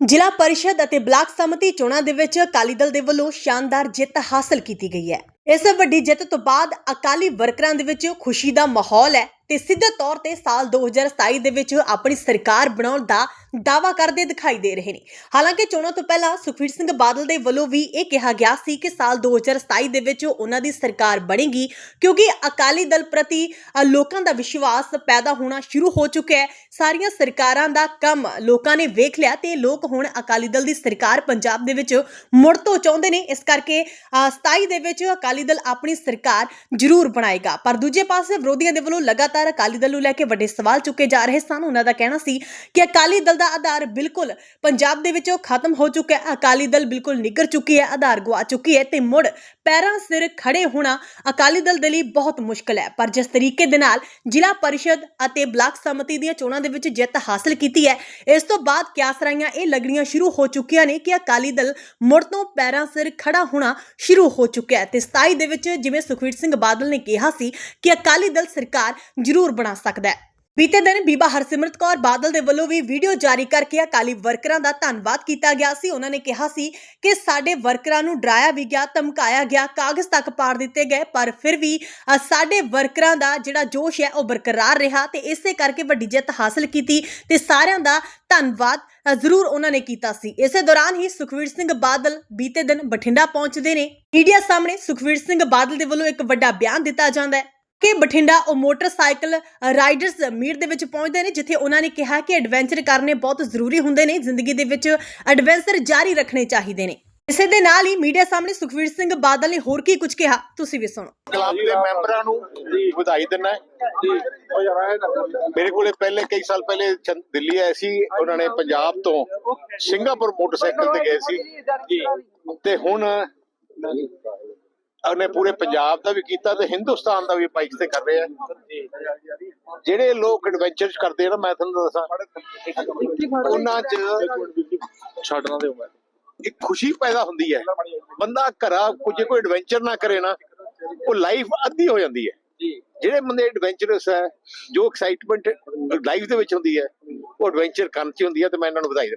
ਜ਼ਿਲ੍ਹਾ ਪਰਿਸ਼ਦ ਅਤੇ ਬਲਾਕ ਸਮਿਤੀ ਚੋਣਾਂ ਦੇ ਵਿੱਚ ਅਕਾਲੀ ਦਲ ਦੇ ਵੱਲੋਂ ਸ਼ਾਨਦਾਰ ਜਿੱਤ ਹਾਸਲ ਕੀਤੀ ਗਈ ਹੈ। ਇਸ ਵੱਡੀ ਜਿੱਤ ਤੋਂ ਬਾਅਦ ਅਕਾਲੀ ਵਰਕਰਾਂ ਦੇ ਵਿੱਚ ਖੁਸ਼ੀ ਦਾ ਮਾਹੌਲ ਹੈ ਤੇ ਸਿੱਧੇ ਤੌਰ ਤੇ ਸਾਲ 2027 ਦੇ ਵਿੱਚ ਆਪਣੀ ਸਰਕਾਰ ਬਣਾਉਣ ਦਾ ਦਾਅਵਾ ਕਰਦੇ ਦਿਖਾਈ ਦੇ ਰਹੇ ਨੇ। ਹਾਲਾਂਕਿ ਚੋਣਾਂ ਤੋਂ ਪਹਿਲਾਂ ਸੁਖਬੀਰ ਸਿੰਘ ਬਾਦਲ ਦੇ ਵੱਲੋਂ ਵੀ ਇਹ ਕਿਹਾ ਗਿਆ ਸੀ ਕਿ ਸਾਲ 2027 ਦੇ ਵਿੱਚ ਉਹਨਾਂ ਦੀ ਸਰਕਾਰ ਬਣੇਗੀ ਕਿਉਂਕਿ ਅਕਾਲੀ ਦਲ ਪ੍ਰਤੀ ਲੋਕਾਂ ਦਾ ਵਿਸ਼ਵਾਸ ਪੈਦਾ ਹੋਣਾ ਸ਼ੁਰੂ ਹੋ ਚੁੱਕਿਆ ਹੈ। ਸਾਰੀਆਂ ਸਰਕਾਰਾਂ ਦਾ ਕੰਮ ਲੋਕਾਂ ਨੇ ਵੇਖ ਲਿਆ ਤੇ ਲੋਕ ਹੁਣ ਅਕਾਲੀ ਦਲ ਦੀ ਸਰਕਾਰ ਪੰਜਾਬ ਦੇ ਵਿੱਚ ਮੁੜ ਤੋਂ ਚਾਹੁੰਦੇ ਨੇ। ਇਸ ਕਰਕੇ ਅ, 27 ਦੇ ਵਿੱਚ ਅਕਾਲੀ ਦਲ ਆਪਣੀ ਸਰਕਾਰ ਜ਼ਰੂਰ ਬਣਾਏਗਾ। ਪਰ ਦੂਜੇ ਪਾਸੇ ਵਿਰੋਧੀਆਂ ਦੇ ਵੱਲੋਂ ਲਗਾਤਾਰ ਅਕਾਲੀ ਦਲ ਨੂੰ ਲੈ ਕੇ ਵੱਡੇ ਸਵਾਲ ਚੁੱਕੇ ਜਾ ਰਹੇ ਸਨ। ਉਹਨਾਂ ਦਾ ਕਹਿਣਾ ਸੀ ਕਿ ਅਕਾਲੀ ਦਲ ਦਾ ਆਧਾਰ ਬਿਲਕੁਲ ਪੰਜਾਬ ਦੇ ਵਿੱਚੋਂ ਖਤਮ ਹੋ ਚੁੱਕਾ ਹੈ। ਅਕਾਲੀ ਦਲ ਬਿਲਕੁਲ ਨਿੱਗਰ ਚੁੱਕੀ ਹੈ, ਆਧਾਰ ਗਵਾ ਚੁੱਕੀ ਹੈ ਤੇ ਮੁੜ ਪੈਰਾਂ ਸਿਰ ਖੜੇ ਹੋਣਾ ਅਕਾਲੀ ਦਲ ਦੇ ਲਈ ਬਹੁਤ ਮੁਸ਼ਕਲ ਹੈ। ਪਰ ਜਿਸ ਤਰੀਕੇ ਦੇ ਨਾਲ ਜ਼ਿਲ੍ਹਾ ਪਰਿਸ਼ਦ ਅਤੇ ਬਲਾਕ ਸਮਿਤੀ ਦੀਆਂ ਚੋਣਾਂ ਦੇ ਵਿੱਚ ਜਿੱਤ ਹਾਸਲ ਕੀਤੀ ਹੈ, ਇਸ ਤੋਂ ਬਾਅਦ ਕਿਆਸਰਾਈਆਂ ਇਹ ਲੱਗਣੀਆਂ ਸ਼ੁਰੂ ਹੋ ਚੁੱਕੀਆਂ ਨੇ ਕਿ ਅਕਾਲੀ ਦਲ ਮੁੜ ਤੋਂ ਪੈਰਾਂ ਸਿਰ ਖੜਾ ਹੋਣਾ ਸ਼ੁਰੂ ਹੋ ਚੁੱਕਿਆ ਹੈ ਤੇ 27 ਦੇ ਵਿੱਚ ਜਿਵੇਂ ਸੁਖਵੀਰ ਸਿੰਘ ਬਾਦਲ ਨੇ ਕਿਹਾ ਸੀ ਕਿ ਅਕਾਲੀ ਦਲ ਸਰਕਾਰ ਜ਼ਰੂਰ ਬਣਾ ਸਕਦਾ ਹੈ। ਬੀਤੇ ਦਿਨ ਬੀਬਾ ਹਰਸਿਮਰਤ ਕੌਰ ਬਾਦਲ ਦੇ ਵੱਲੋਂ ਵੀ ਵੀਡੀਓ ਜਾਰੀ ਕਰਕੇ ਅਕਾਲੀ ਵਰਕਰਾਂ ਦਾ ਧੰਨਵਾਦ ਕੀਤਾ ਗਿਆ ਸੀ। ਉਹਨਾਂ ਨੇ ਕਿਹਾ ਸੀ ਕਿ ਸਾਡੇ ਵਰਕਰਾਂ ਨੂੰ ਡਰਾਇਆ ਵੀ ਗਿਆ ਧਮਕਾਇਆ ਗਿਆ ਕਾਗਜ਼ ਤੱਕ ਪਾੜ ਦਿੱਤੇ ਗਏ ਪਰ ਫਿਰ ਵੀ ਅ, ਸਾਡੇ ਵਰਕਰਾਂ ਦਾ ਜਿਹੜਾ ਜੋਸ਼ ਹੈ ਉਹ ਬਰਕਰਾਰ ਰਿਹਾ ਤੇ ਇਸੇ ਕਰਕੇ ਵੱਡੀ ਜਿੱਤ ਹਾਸਲ ਕੀਤੀ ਤੇ ਸਾਰਿਆਂ ਦਾ ਧੰਨਵਾਦ ਅ, ਜ਼ਰੂਰ ਉਹਨਾਂ ਨੇ ਕੀਤਾ ਸੀ। ਇਸੇ ਦੌਰਾਨ ਹੀ ਸੁਖਵੀਰ ਸਿੰਘ ਬਾਦਲ ਬੀਤੇ ਦਿਨ ਬਠਿੰਡਾ ਪਹੁੰਚਦੇ ਨੇ। ਮੀਡੀਆ ਸਾਹਮਣੇ ਸੁਖਵੀਰ ਸਿੰਘ ਬਾਦਲ ਦੇ ਵੱਲੋਂ ਇੱਕ ਵੱਡਾ ਬਿਆਨ ਦਿੱਤਾ ਜਾਂਦਾ ਹੈ। ਕਿ ਬਠਿੰਡਾ ਉਹ ਮੋਟਰਸਾਈਕਲ ਰਾਈਡਰਸ ਮੀਟ ਦੇ ਵਿੱਚ ਪਹੁੰਚਦੇ ਨੇ, ਜਿੱਥੇ ਉਹਨਾਂ ਨੇ ਕਿਹਾ ਕਿ ਐਡਵੈਂਚਰ ਕਰਨੇ ਬਹੁਤ ਜ਼ਰੂਰੀ ਹੁੰਦੇ ਨੇ, ਜ਼ਿੰਦਗੀ ਦੇ ਵਿੱਚ ਐਡਵੈਂਚਰ ਜਾਰੀ ਰੱਖਣੇ ਚਾਹੀਦੇ ਨੇ। ਇਸੇ ਦੇ ਨਾਲ ਹੀ ਮੀਡੀਆ ਸਾਹਮਣੇ ਸੁਖਵੀਰ ਸਿੰਘ ਬਾਦਲ ਨੇ ਹੋਰ ਕੀ ਕੁਝ ਕਿਹਾ, ਤੁਸੀਂ ਵੀ ਸੁਣੋ। ਕਲੱਬ ਦੇ ਮੈਂਬਰਾਂ ਨੂੰ ਵਧਾਈ ਦਿੰਦਾ ਮੇਰੇ ਕੋਲੇ ਪਹਿਲੇ ਕਈ ਸਾਲ ਪਹਿਲੇ ਦਿੱਲੀ ਆਏ ਸੀ, ਉਹਨਾਂ ਨੇ ਪੰਜਾਬ ਤੋਂ ਸਿੰਗਾਪੁਰ ਮੋਟਰਸਾਈਕਲ ਤੇ ਗਏ ਸੀ। ਤੇ ਹੁਣ ਉਹਨੇ ਪੂਰੇ ਪੰਜਾਬ ਦਾ ਵੀ ਕੀਤਾ ਤੇ ਹਿੰਦੁਸਤਾਨ ਦਾ ਵੀ ਬਾਈਕ ਤੇ ਕਰ ਰਹੇ ਜਿਹੜੇ ਲੋਕ ਐਡਵੈਂਚਰਸ ਕਰਦੇ ਆ ਨਾ ਮੈਂ ਤੁਹਾਨੂੰ ਦੱਸਾਂ ਉਹਨਾਂ 'ਚ ਛੱਡਣਾ ਦੇ ਇੱਕ ਖੁਸ਼ੀ ਪੈਦਾ ਹੁੰਦੀ ਹੈ। ਬੰਦਾ ਘਰਾਂ ਕੁਝ ਕੋਈ ਐਡਵੈਂਚਰ ਨਾ ਕਰੇ ਨਾ ਉਹ ਲਾਈਫ ਅੱਧੀ ਹੋ ਜਾਂਦੀ ਹੈ। ਜਿਹੜੇ ਬੰਦੇ ਐਡਵੈਂਚਰਸ ਹੈ ਜੋ ਐਕਸਾਈਟਮੈਂਟ ਲਾਈਫ ਦੇ ਵਿੱਚ ਹੁੰਦੀ ਹੈ ਉਹ ਐਡਵੈਂਚਰ ਕਰਨ ਚ ਹੁੰਦੀ ਹੈ ਤੇ ਮੈਂ ਇਹਨਾਂ ਨੂੰ ਵਧਾਈ